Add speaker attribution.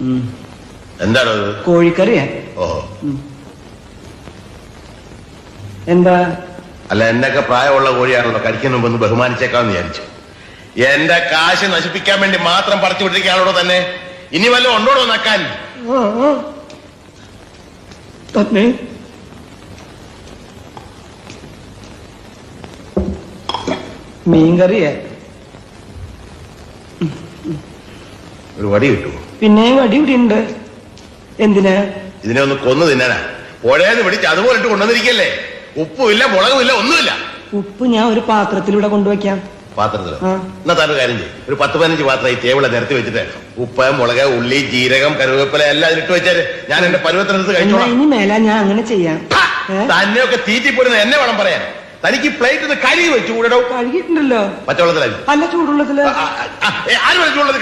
Speaker 1: ഉം.
Speaker 2: എന്താണ് അത്
Speaker 1: കോഴിക്കറിയാ
Speaker 2: ഓഹോ
Speaker 1: എന്താ?
Speaker 2: അല്ല എന്നൊക്കെ പ്രായമുള്ള കോഴിയാണല്ലോ. കഴിക്കുന്ന മുമ്പ് ഒന്ന് ബഹുമാനിച്ചേക്കാന്ന് വിചാരിച്ചു. എന്റെ കാശ് നശിപ്പിക്കാൻ വേണ്ടി മാത്രം പറിച്ചു വിട്ടിരിക്കുകയാണോ തന്നെ. ഇനി വല്ല ഉണ്ടോടോ നക്കാൻ.
Speaker 1: തന്നെ. മീൻകറിയേ.
Speaker 2: ഒരു വടി കിട്ടുമോ?
Speaker 1: പിന്നെ അടി ഇവിടെ ഉണ്ട് എന്തിനാ?
Speaker 2: ഇതിനെ ഒന്ന് കൊന്നു തിന്നാനാ. പുഴയെന്ന് പിടിച്ച് അതുപോലെ ഇട്ട് കൊണ്ടുവന്നിരിക്കല്ലേ? ഉപ്പുമില്ല മുളകുമില്ല ഒന്നുമില്ല.
Speaker 1: ഉപ്പ് ഞാൻ ഒരു പാത്രത്തിലൂടെ കൊണ്ടുവയ്ക്കാം.
Speaker 2: പാത്രത്തിൽ?
Speaker 1: ആ.
Speaker 2: എന്നാ താൻ കാര്യം ചെയ്യും. ഒരു പത്ത് പതിനഞ്ച് പാത്രം ഈ ടേബിളെ നിരത്തി വെച്ചിട്ട് ഉപ്പ് മുളക് ഉള്ളി ജീരകം കരുവേപ്പില എല്ലാം ഇട്ട് വെച്ചാൽ ഞാൻ എന്റെ പരുവത്തിനടുത്ത്
Speaker 1: കഴിഞ്ഞു
Speaker 2: കഴിച്ചോളാം
Speaker 1: ഇനി മേല ഞാൻ അങ്ങനെ ചെയ്യാം?
Speaker 2: തന്നെയൊക്കെ തീറ്റിപ്പോടുന്ന എന്നെ വേണം പറയാൻ. തനിക്ക് പ്ലേറ്റ് ഒന്ന് കഴുകി വെച്ചു കൂടോ
Speaker 1: കഴുകിയിട്ടുണ്ടല്ലോ.
Speaker 2: പച്ചവെള്ളത്തിലായി
Speaker 1: അല്ല ചൂടുള്ളത്തിൽ
Speaker 2: ആരും വെച്ചുള്ളത്